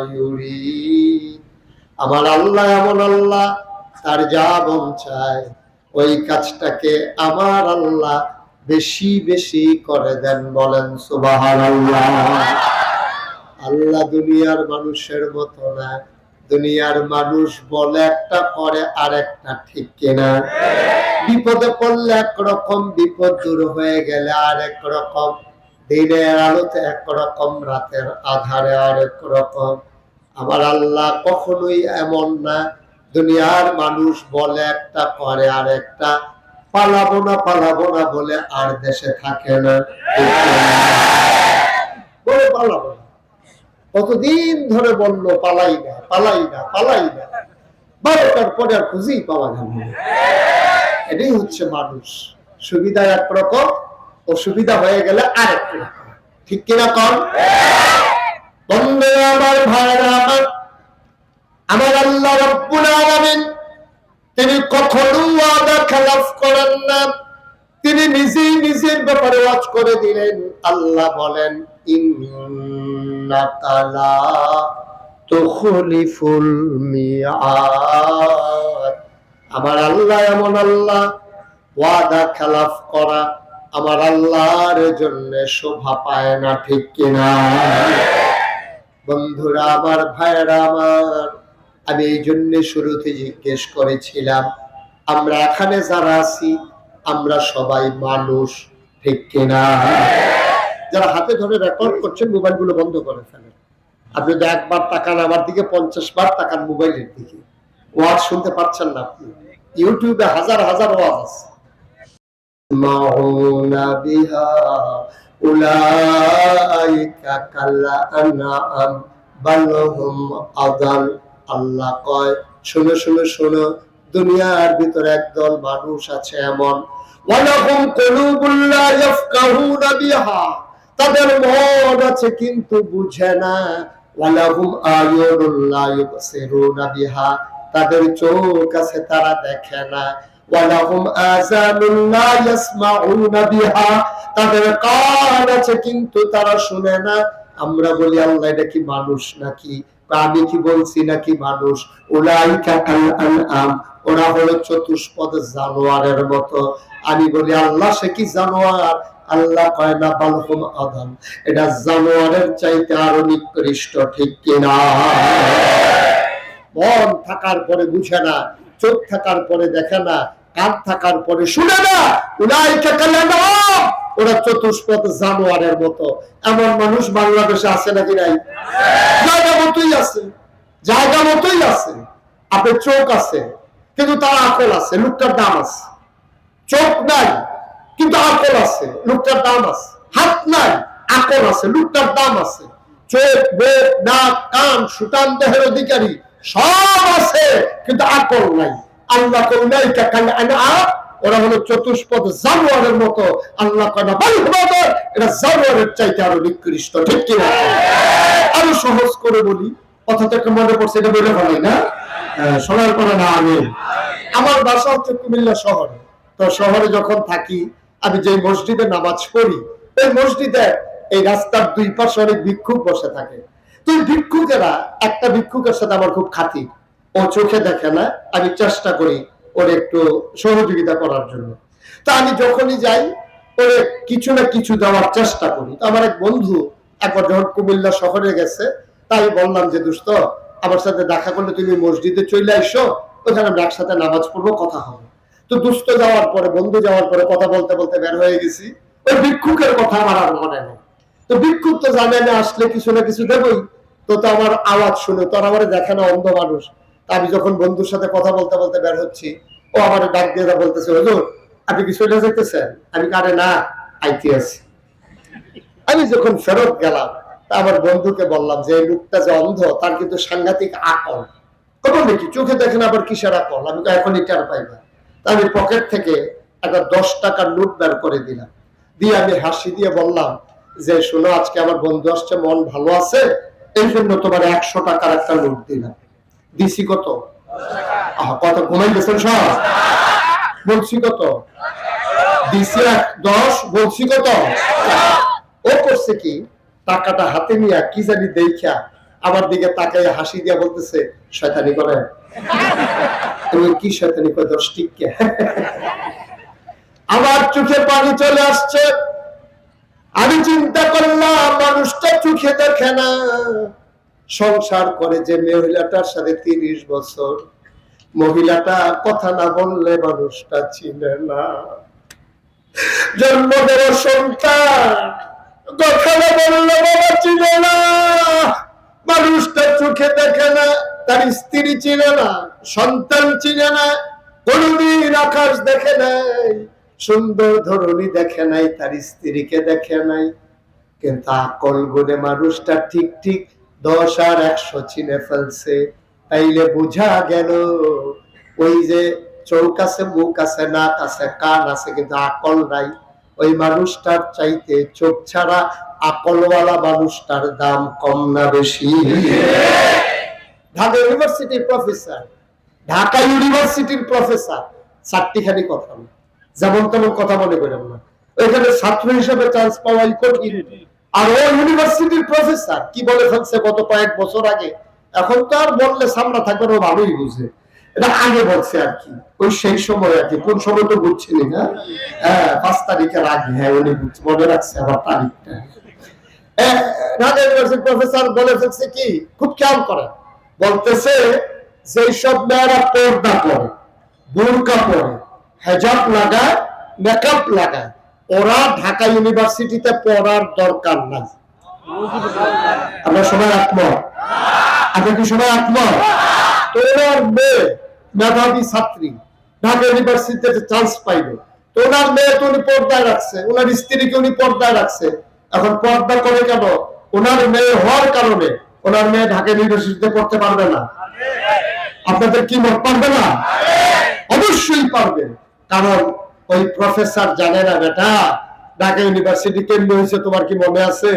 ইউরিদ আমার আল্লাহ এমন আল্লাহ তার যা মন চায় ওই কাজটাকে আমার আল্লাহ বেশি বেশি করে দেন বলেন সুবহানাল্লাহ। আল্লাহ আল্লাহ দুনিয়ার মানুষের মতো না দুনিয়ার মানুষ বলে একটা করে আর একটা ঠিক কিনা? বিপদে পড়লে একরকম বিপদ দূর হয়ে গেলে আর রকম দিনের আলোতে একরকম, রাতের আধারে আরেক রকম। আমার আল্লাহ কখনোই এমন না। দুনিয়ার মানুষ বলে একটা করে আর একটা পালাবো না পালাবো না বলে আর দেশে থাকে না। বলে পালাবো না। কতদিন ধরে বলল, পালাই না পালাই না পালাই না। বারোটার পরে আর খুঁজেই পাওয়া না। এটাই হচ্ছে মানুষ। সুবিধা একরকম অসুবিধা হয়ে গেলে আরেক রকম ঠিক কিনা কম বন্ধু আমার ভাইরা আমার আমার আল্লাহ রব্বুল আলামিন, তিনি কখনো ওয়াদা খেলাফ করেন না। তিনি নিজেই নিজের ব্যাপারে ওয়াজ করে দিলেন। আল্লাহ বলেন ইন্নাকা লা তুখলিফুল মিআদ আমার আল্লাহ এমন আল্লাহ, ওয়াদা খেলাফ করা আমার আল্লাহর জন্য শোভা পায় না, ঠিক কিনা? বন্ধুরা, আমার ভাইয়েরা, আমার, আমি এই জন্য শুরুতে জিজ্ঞেস করেছিলাম, আমরা এখানে যারা আছি, আমরা সবাই মানুষ, ঠিক কিনা? যারা হাতে ধরে রেকর্ড করছেন মোবাইলগুলো বন্ধ করে ফেলেন। আপনি যদি একবার তাকান আমার দিকে, পঞ্চাশ বার তাকান মোবাইলের দিকে। ওয়াজ শুনতে পাচ্ছেন না আপনি? ইউটিউবে হাজার হাজার ওয়াজ আছে। يسمعون بها أولئك كالأنعام بل هم أضل আল্লাহ কয় শোনো শোনো শোনো দুনিয়ার ভিতরে একদল মানুষ আছে এমন ওয়ালাহুম কুলুবুল লা ইয়াফকাহুনা বিহা তাদের মন আছে কিন্তু বুঝে না ওয়ালাহুম আয়ুনুল লা ইউবসিরুনা বিহা তাদের চোখ আছে তারা দেখে না ওয়ালাহুম আযানুল লা ইয়াসমাউনা বিহা। তাদের কান আছে কিন্তু তারা শুনে না। আমরা বলি, আল্লাহ, এটা কি মানুষ নাকি? আমি কি বলছি নাকি মানুষ? উলাইকা কাল আনআম। ওরা হলো চতুষ্পদ জানোয়ারের মতো। আমি বলি, আল্লাহ, সে কি জানোয়ার? আল্লাহ কয় না, বালহুম আদম এটা জানোয়ারের চাইতে আরও নিকৃষ্ট, ঠিক কিনা? মন থাকার পরে বুঝে না। চোখ থাকার পরে দেখে না, কান থাকার পরে শুনে না। উলাইকা কাল আনআম ওরা চতুষ্পদ জানোয়ারের মতো। এমন মানুষ বাংলাদেশে আছে নাকি নাই? জায়গা মতোই আছে। জায়গা মতোই আছে। আপনার চোখ আছে, কিন্তু তার আকল আছে। লোকটার দাম আছে। চোখ নাই, কিন্তু আকল আছে। লোকটার দাম আছে। হাত নাই, আকল আছে। লোকটার দাম আছে। চোখ, মুখ, নাক, কান, সুটান, দেহের অধিকারী। সব আছে কিন্তু আকল নাই। আল্লাহ কাকাল আনা ওরা হলো চতুষ্পদ জানোয়ারের মতো। আল্লাহ হবাদর এটা জানোয়ারের চাইতে আরও নিকৃষ্ট ঠিক আরও সহজ করে বলি থেকে মনে পড়ছে এটা বলে না? হ্যাঁ, শোনার পরে না আমি। আমার বাসা হচ্ছে কুমিল্লা শহরে। তো শহরে যখন থাকি আমি যে মসজিদে নামাজ পড়ি ওই মসজিদে এই রাস্তার দুই পাশে অনেক ভিক্ষুক বসে থাকে। তো ভিক্ষুকেরা একটা ভিক্ষুকের সাথে আমার খুব খাতির ও চোখে দেখে না, আমি চেষ্টা করি ওর একটু সহযোগিতা করার জন্য। তা আমি যখনই যাই, ওরে কিছু না কিছু দেওয়ার চেষ্টা করি। তো আমার এক বন্ধু একবার যখন কুমিল্লা শহরে গেছে, তাই বললাম যে, দোস্ত, আমার সাথে দেখা করলে তুমি মসজিদে চলে আসো ওখানে আমরা একসাথে নামাজ পড়ব, কথা হবে। তো দুস্থ যাওয়ার পরে, বন্ধু যাওয়ার পরে কথা বলতে বলতে বের হয়ে গেছি। ওই ভিক্ষুকের কথা আমার আর মনে নেই। তো ভিক্ষুক তো জানে না আসলে কিছু না কিছু দেবই। তো তো আমার আওয়াজ শুনে, তো আমার দেখে না অন্ধ মানুষ। আমি যখন বন্ধুর সাথে কথা বলতে বলতে বের হচ্ছি, ও আমার ডাক দিয়ে বলতেছে, হুজুর, আপনি কি চলে যেতেছেন আমি কারে, না, আইতে আছি। আমি যখন ফেরত গেলাম, তা আমার বন্ধুকে বললাম যে লোকটা যে অন্ধ, তার কিন্তু সাংঘাতিক আকল। কখন দেখি, চোখে দেখেন আবার কিসের আকল? আমি তো এখনই টের পাই না। আমি পকেট থেকে একটা দশ টাকার নোট বের করে দিলাম। দিয়ে আমি হাসি দিয়ে বললাম যে শোনো, আজকে আমার বন্ধু আসছে, মন ভালো আছে? এই জন্য তোমার একশো টাকার একটা নোট দিলাম। দিছি কত? কত ঘুমাই গেছেন সব? বলছি কত? দিছি এক, দশ, বলছি কত? ও করছে কি? টাকাটা হাতে নিয়ে কি জানি দেখা আমার দিকে তাকাই হাসি দিয়ে বলতেছে, শয়তানি করে। তুমি কি শয়তানি করে দশ টিককে আমার চোখে পানি চলে আসছে। আমি চিন্তা করলাম, মানুষটা চোখে দেখে না। সংসার করে যে মহিলাটার সাথে তিরিশ বছর, মহিলাটা কথা না বললে মানুষটা চিনে না। জন্ম দেওয়া সন্তান, কথা না বললে বাবা চিনে না। মানুষটা চোখে দেখে না, তার স্ত্রী চিনে না, সন্তান চিনে না, কোনদিন আকাশ দেখে নাই। সুন্দর ধরনী দেখে নাই, তার স্ত্রীকে দেখে নাই। কিন্তু আকল গুণে মানুষটা ঠিক ঠিক দশ আর একশো চিনে ফেলছে। তাইলে বোঝা গেল, ওই যে চোখ আছে, মুখ আছে, নাক আছে, কান আছে, কিন্তু আকল নাই। ওই মানুষটার চাইতে চোখ ছাড়া আকলওয়ালা মানুষটার দাম কম না বেশি। ঢাকা ইউনিভার্সিটির প্রফেসর, ঢাকা ইউনিভার্সিটির প্রফেসর, চারটিখানি কথা না যেমন তেমন কথা মনে করেন না। ওইখানে ছাত্র হিসেবে চান্স পাওয়াই কঠিন। আর ও ইউনিভার্সিটির প্রফেসর কি বলে ফেলছে গত কয়েক বছর আগে? এখন তো আর বললে সামনা থাকবে ও ভালোই বুঝে। এটা আগে বলছে আর কি। ওই সেই সময় আর কি। কোন সময় তো বুঝছিলি না? হ্যাঁ পাঁচ তারিখের আগে। হ্যাঁ উনি মনে রাখছে আমার তারিখটা। হ্যাঁ, ঢাকা ইউনিভার্সিটির প্রফেসর বলে ফেলছে কি? খুব খেয়াল করেন। বলতেছে যে সব মেয়েরা পর্দা করে বোরকা পরে হেজাব লাগায় মেকআপ লাগায় ওরা ঢাকা ইউনিভার্সিটিতে পড়ার দরকার নাই। আমরা সবাই কি সবাই মেয়ে মেধাবী ছাত্রী, ঢাকা ইউনিভার্সিটিতে চান্স পাইবে মেয়ে তো উনি পর্দায় রাখছে, ওনার স্ত্রীকে উনি পর্দায় রাখছে। এখন পর্দা করে কেন? ওনার মেয়ে হওয়ার কারণে ওনার মেয়ে ঢাকা ইউনিভার্সিটিতে পড়তে পারবে না। আপনাদের কি মত পারবে না? অবশ্যই পারবে। কারণ ওই প্রফেসর জানে না বেটা ঢাকা ইউনিভার্সিটি কেন্দ্র হয়েছে তোমার কি মনে আছে?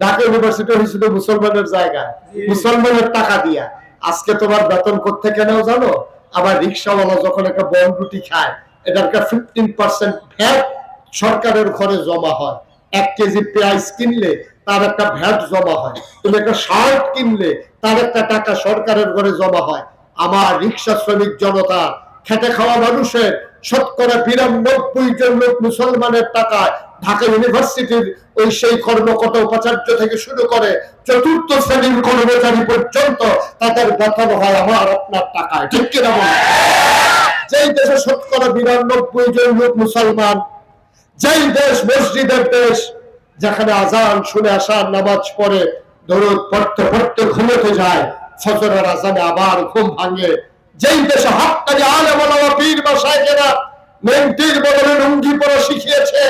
ঢাকা ইউনিভার্সিটি হয়েছিল মুসলমানের জায়গা মুসলমানের টাকা দিয়া। আজকে তোমার বেতন করতে কেন জানো? আবার রিক্সাওয়ালা যখন একটা বন রুটি খায় এটার একটা ফিফটিন পার্সেন্ট ভ্যাট সরকারের ঘরে জমা হয়। এক কেজি পেঁয়াজ কিনলে তার একটা ভ্যাট জমা হয়। তুমি একটা শার্ট কিনলে তার একটা টাকা সরকারের ঘরে জমা হয়। আমার রিক্সা শ্রমিক জনতা খেটে খাওয়া মানুষের শতকরা বিরানব্বই জন লোক মুসলমানের টাকায় ঢাকা ইউনিভার্সিটির ওই সেই কর্মকর্তা উপাচার্য থেকে শুরু করে চতুর্থ শ্রেণির কর্মচারী পর্যন্ত তাদের বেতন হয় আমার আপনার টাকায় ঠিক কিনা বলুন? যেই দেশে শতকরা বিরানব্বই জন লোক মুসলমান, যেই দেশ মসজিদের দেশ, যেখানে আজান শুনে আসার নামাজ পড়ে, দরুদ পড়তে পড়তে ঘুমোতে যায়, ফজরের আজানে আবার ঘুম ভাঙে যেই দেশে হাক্কানি আলে বলা পীর বা সাহেবেরা মেন্টির বদলে লুঙ্গি পরা শিখিয়েছে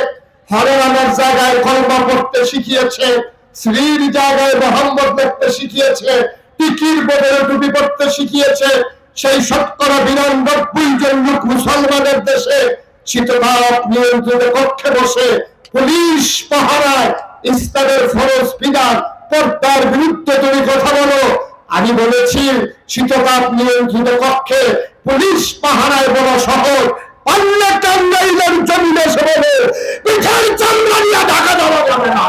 হরে নামার জায়গায় কলমা পড়তে শিখিয়েছে শ্রীর জায়গায় মোহাম্মদ লিখতে শিখিয়েছে, টিকির বদলে টুপি পড়তে শিখিয়েছে, সেই শতকরা বিরানব্বই জন লোক মুসলমানের দেশে শীততাপ নিয়ন্ত্রিত কক্ষে বসে পুলিশ পাহারায় ইসলামের ফরজ বিধান, পর্দার বিরুদ্ধে তুমি কথা বলো। আমি বলেছি শীততাপ নিয়ন্ত্রিত কক্ষে পুলিশ পাহারায় বড় শহর দেওয়া যাবে না।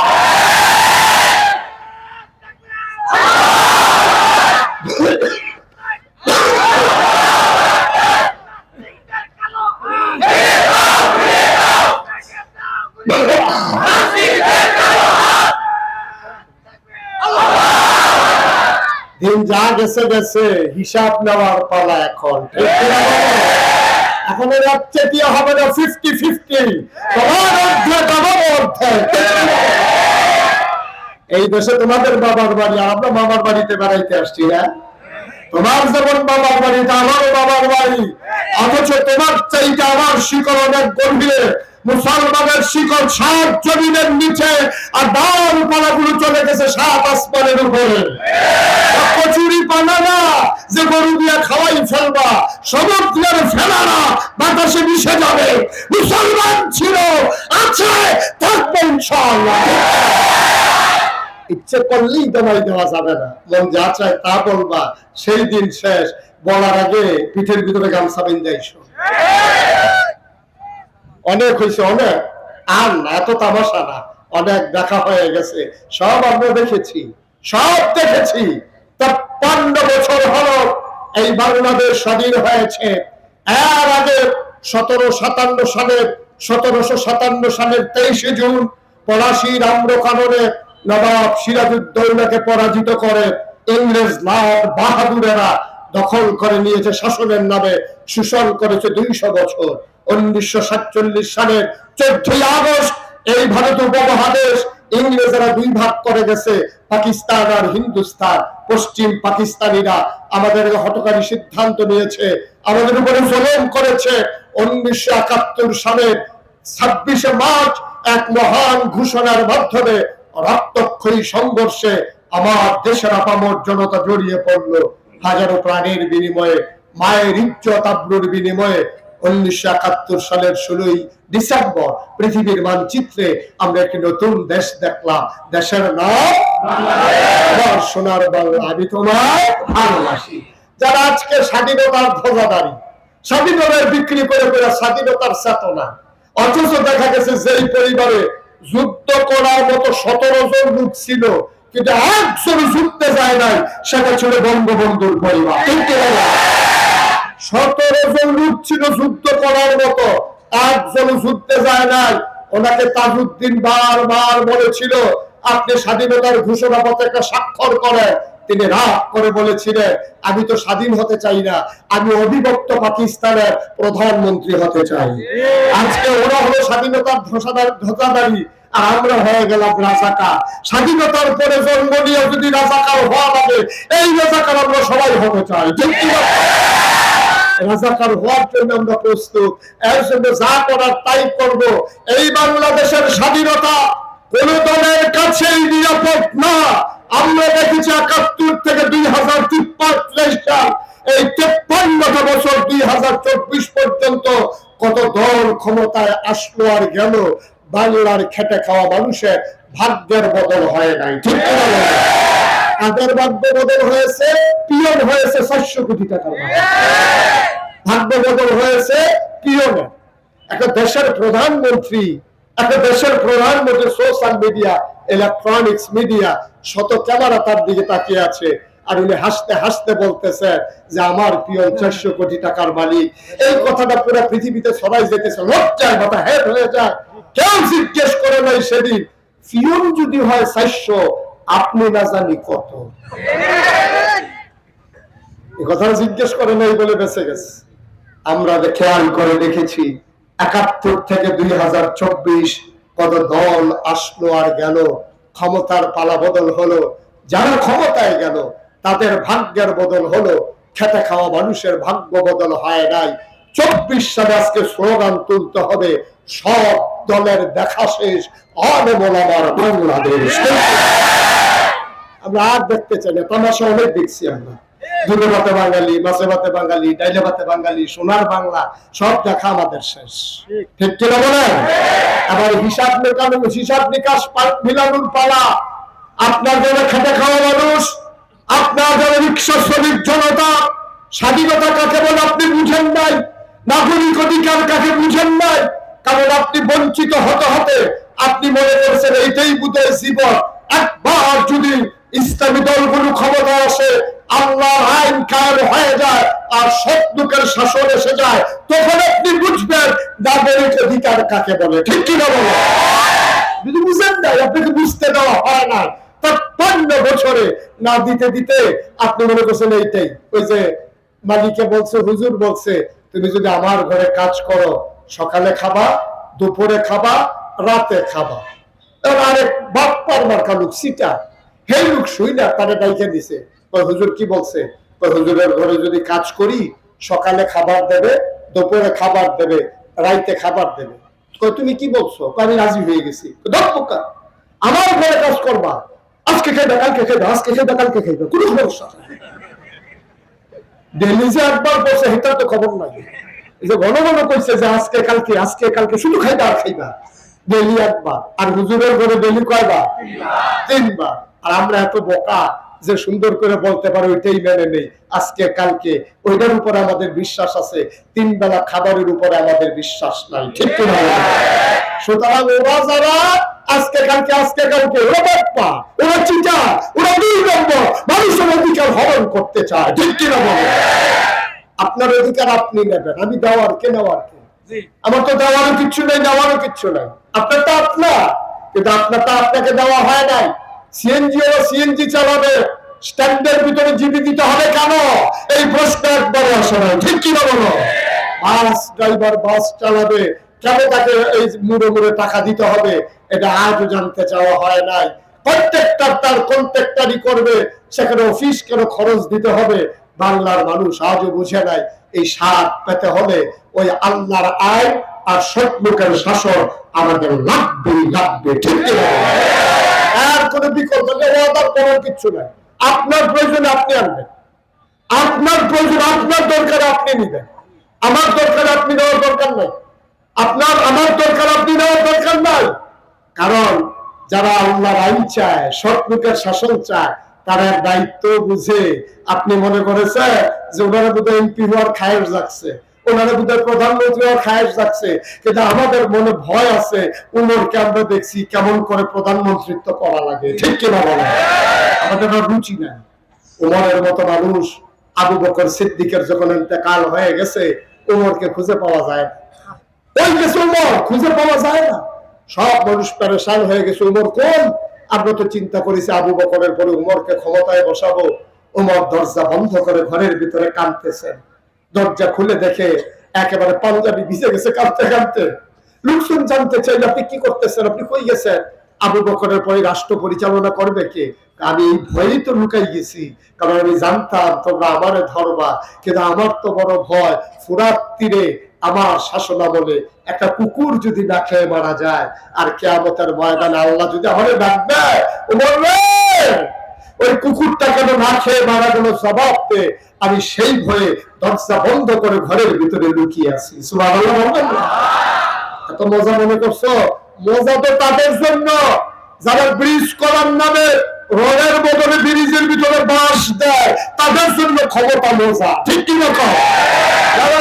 দিন যা গেছে গেছে, হিসাব নেওয়ার পালা এখন? এখন এর চেটিয়া হবে না? ফিফটি ফিফটি তোমার অর্ধে তোমার অর্ধে। এই দেশে তোমাদের বাবার বাড়ি, আর আমরা মামার বাড়িতে বেড়াইতে আসছি হ্যাঁ? তোমার যেমন বাবার বাড়িতে আমারও বাবার বাড়ি। অথচ তোমার চাইতে আমার শিকড় অনেক গভীরে। মুসলমানের শিকড় সাত জমিনের নিচে আর ডাল পালাগুলো চলে গেছে সাত আসমানের উপরে। কচুরি পানা না যে গরু দিয়ে খাওয়াই ফেলবা। সমুদ্রের ফেলা না বাতাসে মিশে যাবে। মুসলমান ছিল, আছে, থাকবে ইনশাআল্লাহ। ইচ্ছে করলেই দমাই দেওয়া যাবে না। মন যা চায় তা বলবা। সেই দিন শেষ। বলার আগে পিঠের ভিতরে গামছা বেঁধাইছো অনেক হয়েছে, অনেক। আর না, এত তামাশা না। অনেক দেখা হয়ে গেছে। সব আমরা দেখেছি, সব দেখেছি। তেপ্পান্ন বছর হলো এই বাংলাদেশ স্বাধীন হয়েছে। এর আগে সতেরো সাতান্ন সালের, সতেরোশো সাতান্ন সালের তেইশে জুন পলাশির আম্র কাননে নবাব সিরাজউদ্দৌলাকে পরাজিত করে ইংরেজ লাল বাহাদুরেরা দখল করে নিয়েছে, শাসনের নামে শোষণ করেছে দুইশো বছর। উনিশশো সাতচল্লিশ সালের চোদ্দই আগস্ট এই ভারত উপমহাদেশ ইংরেজরা দুই ভাগ করে গেছে, পাকিস্তান আর হিন্দুস্তান। পশ্চিম পাকিস্তানিরা আমাদের হটকারী সিদ্ধান্ত নিয়েছে, আমাদের উপরে জলম করেছে। উনিশশো একাত্তর সালের ছাব্বিশে মার্চ এক মহান ঘোষণার মাধ্যমে রক্তক্ষয়ী সংঘর্ষে আমার দেশের আপামর জনতা জড়িয়ে পড়ল। হাজারো প্রাণীর বিনিময়ে, মায়ের বিনিময়ে উনিশশো একাত্তর সালের ষোলোই ডিসেম্বর পৃথিবীর মানচিত্রে আমরা একটি নতুন দেশ দেখলাম। দেশের নাম সোনার বাংলা, আমি তোমার ভালোবাসি। যারা আজকে স্বাধীনতার স্বাধীনতার বিক্রি করে করে স্বাধীনতার চেতনা, অথচ দেখা গেছে যেই পরিবারে যুদ্ধ করার মতো সতেরো জন লোক ছিল, কিন্তু একজন যুদ্ধে যায় নাই, সেটা ছিল বঙ্গবন্ধুর পরিবার? সতেরো ছিল যুদ্ধ করার মতো। একজন যুদ্ধে যায় নাই। ওনাকে তাজউদ্দিন বারবার বলেছিল আপনি স্বাধীনতার ঘোষণা পত্রিকা স্বাক্ষর করেন। তিনি রাগ করে বলেছিলেন আমি তো স্বাধীন হতে চাই না। আমি অবিভক্ত পাকিস্তানের প্রধানমন্ত্রী হতে চাই। আজকে ওরা হলো স্বাধীনতার ধ্বজাদার- আর আমরা হয়ে গেলাম রাজাকার স্বাধীনতার পরে জন্ম নিয়ে যদি রাজাকার হওয়া লাগে এই রাজাকার আমরা সবাই হতে চাই। ঠিক? রাজাকার হওয়ার জন্য আমরা প্রস্তুত। এর যা করার তাই করব। এই বাংলাদেশের স্বাধীনতা কোন দলের কাছেই নিরাপদ না। আমরা দেখেছি একাত্তর থেকে দুই হাজার তিপ্পান্ন সাল এই তেপ্পান্নটা বছর দুই হাজার চব্বিশ পর্যন্ত কত দল ক্ষমতায় আসলো আর গেল, বাংলার খেটে খাওয়া মানুষের ভাগ্যের বদল হয় নাই। ঠিক? তাদের ভাগ্য বদল হয়েছে, পিয়ন হয়েছে কোটি টাকার ভাগ্য। বদল হয়েছে একটা দেশের প্রধানমন্ত্রী, একটা দেশের প্রধানমন্ত্রী সোশ্যাল মিডিয়া ইলেকট্রনিক্স মিডিয়া শত ক্যামেরা তার দিকে তাকিয়ে আছে। আর উনি হাসতে হাসতে বলতেছে যে, আমার পিয়ন চারশো কোটি টাকার মালিক। এই কথাটা পুরো পৃথিবীতে সবাই যেতেছে লজ্জায় মাথা হেট হয়ে যায়। কেউ জিজ্ঞেস করে নাই সেদিন, পিয়ন যদি হয় চারশো আপনি না জানি কত কথাটা জিজ্ঞেস করে নাই বলে বেঁচে গেছে। আমরা খেয়াল করে দেখেছি, একাত্তর থেকে দুই হাজার চব্বিশ কত দল আসলো আর গেল, ক্ষমতার পালা বদল হলো, যারা ক্ষমতায় গেল, তাদের ভাগ্যের বদল হলো, খেতে খাওয়া মানুষের ভাগ্য বদল হয় নাই। চব্বিশ সালে আজকে স্লোগান তুলতে হবে, সব দলের দেখা শেষ অনেমল আমার বাংলাদেশ। আমরা আর দেখতে চাই না। তামাশা অনেক দেখছি আমরা। দুধে ভাতে বাঙালি মাছে ভাতে বাঙালি ডাইলে ভাতে বাঙালি সোনার বাংলা সব দেখা আমাদের শেষ। ঠিক। কিনা বলেন? আবার হিসাব মেকানো হিসাব নিকাশ মিলানোর পালা। আপনার যারা খেটে খাওয়া মানুষ আপনার যারা রিক্সা শ্রমিক জনতা। স্বাধীনতা কাকে বলে আপনি বুঝেন নাই? নাগরিক অধিকার কাকে বুঝেন নাই? কারণ আপনি বঞ্চিত হতে হতে আপনি মনে করছেন এইটাই বুধের জীবন। ইসলামী দলগুলো ক্ষমতা আসে আইন হয়ে যায় আর শাসন এসে যায়, তখন আপনি বুঝবেন অধিকার কাকে বলে। ঠিক কিনা বলে? যদি বুঝেন নাই, আপনাকে বুঝতে দেওয়া হয় না বছরে না দিতে দিতে আপনি মনে করছেন এইটাই। ওই যে মালিকে বলছে, হুজুর বলছে, তুমি যদি আমার ঘরে কাজ করো, সকালে খাবা, দুপুরে খাবা, রাতে খাবা। আরেক বাপ্পার মার্কা লোক সিটা সেই লোক তারা ডাইকে দিছে। হুজুর, কি বলছে? হুজুরের ঘরে যদি কাজ করি, সকালে খাবার দেবে, দুপুরে খাবার দেবে, রাইতে খাবার দেবে। তুমি কি বলছো? আমি রাজি হয়ে গেছি। আমার ঘরে কাজ করবা। আজকে খেয়ে কালকে খেয়ে আজকে খেয়ে কালকে খেয়ে কোনো। ডেলি যে একবার তো খবর নাই। যে ঘন ঘন কইছে যে আজকে, কালকে আজকে, কালকে, শুধু খাইবা আর খাইবা। ডেলি একবার, আর হুজুরের ঘরে ডেলি কয়বার? তিনবার। আর আমরা এত বোকা যে সুন্দর করে বলতে পারো ওইটাই মেনে নেই। আজকে কালকে ওইটার উপরে আমাদের বিশ্বাস আছে তিন বেলা খাবারের উপরে আমাদের বিশ্বাস নাই। ঠিক কিনা সুতরাং ওরা যারা আজকে কালকে আজকে কালকে ওরা বাপ্পা ওরা চিটা ওরা দুই নম্বর মানুষের অধিকার হরণ করতে চায়। ঠিক কিনা বলো? আপনার অধিকার আপনি নেবেন। আমি দেওয়ার কে নেওয়ার কে? আমার তো দেওয়ারও কিচ্ছু নেই নেওয়ারও কিচ্ছু নাই। আপনার তো আপনার কিন্তু আপনার তো আপনাকে দেওয়া হয় নাই। সিএনজি সিএনজি চালাবে। স্ট্যান্ডের ভিতরে দিতে হবে কেন? এই প্রশ্ন একবার আসে না ঠিক কি না বলো? বাস ড্রাইভার বাস চালাবে। কেন তাকে এই মুড়ে মুড়ে টাকা দিতে হবে? এটা আজও জানতে চাওয়া হয় নাই। প্রত্যেকটা তার কন্ট্রাক্টারই করবে। সেখানে অফিস কেন খরচ দিতে হবে? বাংলার মানুষ আজও বুঝে নাই। এই স্বাদ পেতে হলে ওই আল্লাহর আয় আর সৎমুখের শাসন আমাদের লাগবেই লাগবে। ঠিক? আর কোনো বিকল্প ওয়াদার করার কিচ্ছু নাই। আপনার প্রয়োজন আপনি আনবেন। আপনার প্রয়োজন, আপনার দরকার আপনি নিবেন। আমার দরকার আপনি নেওয়ার দরকার নাই। আপনার, আমার দরকার আপনি নেওয়ার দরকার নাই। কারণ যারা আল্লাহর আইন চায় সৎমুখের শাসন চায়, তারা দায়িত্ব বুঝে আপনি মনে করেছেন যে ওনারা বোধহয় এমপি হওয়ার খায়ের যাচ্ছে। ওনারা প্রধানমন্ত্রী হওয়ার খায়ের যাচ্ছে। কিন্তু আমাদের মনে ভয় আছে, উমরকে আমরা দেখছি কেমন করে প্রধানমন্ত্রিত্ব করা লাগে। ঠিক কিনা বলে? আমাদের আর রুচি নাই। উমরের মতো মানুষ আবু বকর সিদ্দিকের যখন ইন্তেকাল হয়ে গেছে, উমরকে খুঁজে পাওয়া যায় ওই গেছে উমর, খুঁজে পাওয়া যায় না। সব মানুষ পেরেশান হয়ে গেছে, উমর কোন? আমরা তো চিন্তা করেছি আবু বকরের পরে উমরকে ক্ষমতায় বসাবো। উমর দরজা বন্ধ করে ঘরের ভিতরে কাঁদতেছেন দরজা খুলে দেখে একেবারে পাঞ্জাবি ভিজে গেছে কাঁদতে কাঁদতে। লোকজন জানতে চাইলে, আপনি কি করতেছেন? আপনি কই গেছেন? আবু বকরের পরে রাষ্ট্র পরিচালনা করবে কে? আমি এই ভয়েই তো লুকাই গেছি। কারণ আমি জানতাম, তোমরা আমারে ধরবা, কিন্তু আমার তো বড় ভয়। ফুরাত তীরে আমার শাসনা বলে একটা কুকুর যদি না খেয়ে মারা যায়, আর কেয়ামতের ময়দানে আল্লাহ যদি আমারে ডাকবে ও বলবে ওই কুকুরটা কেন না খেয়ে মারা গেল দে আমি সেই ভয়ে দরজা বন্ধ করে ঘরের ভিতরে লুকিয়ে আছি। এত মজা মনে করছ? মজা তো তাদের জন্য। যারা ব্রিজ করার নামে রোডের বদলে ব্রিজের ভিতরে বাস দেয়, তাদের জন্য ক্ষমতা মজা। ঠিক কি রকম যারা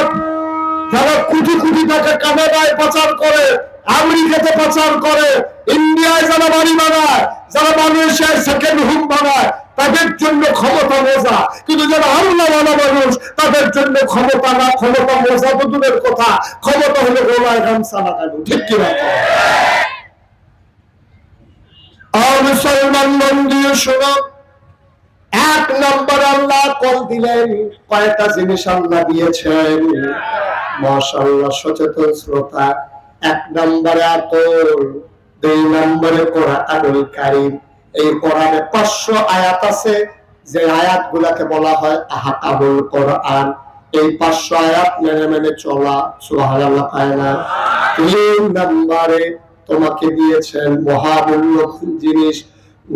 যারা কোটি কোটি টাকা কানাডায় পাচার করে, আমেরিকাতে পাচার করে, ইন্ডিয়ায় যারা বাড়ি বানায় যারা মালয়েশিয়ায় সেকেন্ড হোম বানায়, তাদের জন্য ক্ষমতা মজা। কিন্তু যারা আল্লাহ মানা মানুষ, তাদের জন্য ক্ষমতা না, ক্ষমতা মজা তো দূরের কথা। ক্ষমতা হলো গোলায় গামছা লাগানো ঠিক কি না? আর মুসলমান মন শোনো, এক নম্বর আল্লাহ কল দিলেন কয়টা জিনিস আল্লাহ দিয়েছেন। মাশাআল্লাহ, সচেতন শ্রোতা, এক নম্বরে আতর। দুই নম্বরে কোরআনুল কারীম। এই কোরআনে 500 আয়াত আছে, যে আয়াতগুলোকে বলা হয় আহাকাবুল কোরআন। এই 500 আয়াত মেনে মেনে চলা, সুবহানাল্লাহ পায় না? তিন নম্বরে তোমাকে দিয়েছেন মহামূল্যবান জিনিস,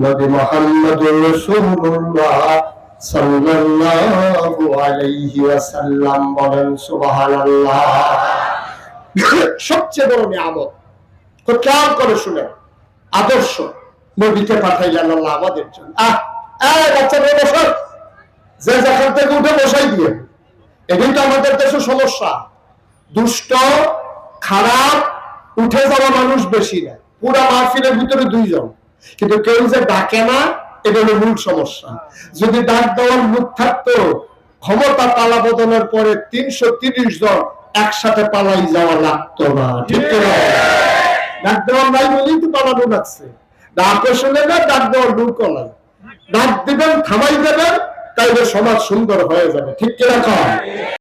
নবী মুহাম্মদুর রাসূলুল্লাহ সাল্লাল্লাহু আলাইহি ওয়াসাল্লাম বলেন, সুবহানাল্লাহ। সবচেয়ে বড় নিয়ামত তো করে শুনে। আদর্শ নবীকে পাঠাইলেন আল্লাহ আমাদের জন্য। আহ বসার যে যেখান থেকে উঠে বসাই দিয়ে। তো আমাদের দেশে সমস্যা। দুষ্ট, খারাপ, উঠে যাওয়া মানুষ বেশি না। পুরা মাহফিলের ভিতরে দুইজন। কিন্তু কেউ যে ডাকে না, এটা হলো মূল সমস্যা। যদি ডাক দেওয়ার মুখ থাকতো, ক্ষমতা পালা বদলের পরে তিনশো তিরিশ জন একসাথে পালাই যাওয়া লাগতো না। ঠিক না ডাক দেওয়ার নাই বলেই তো পালানো লাগছে ডাক শুনে না ডাক দেওয়ার দূর নাই। ডাক দিবেন, থামাই দেবেন, তাইলে সমাজ সুন্দর হয়ে যাবে। ঠিক কিনা কম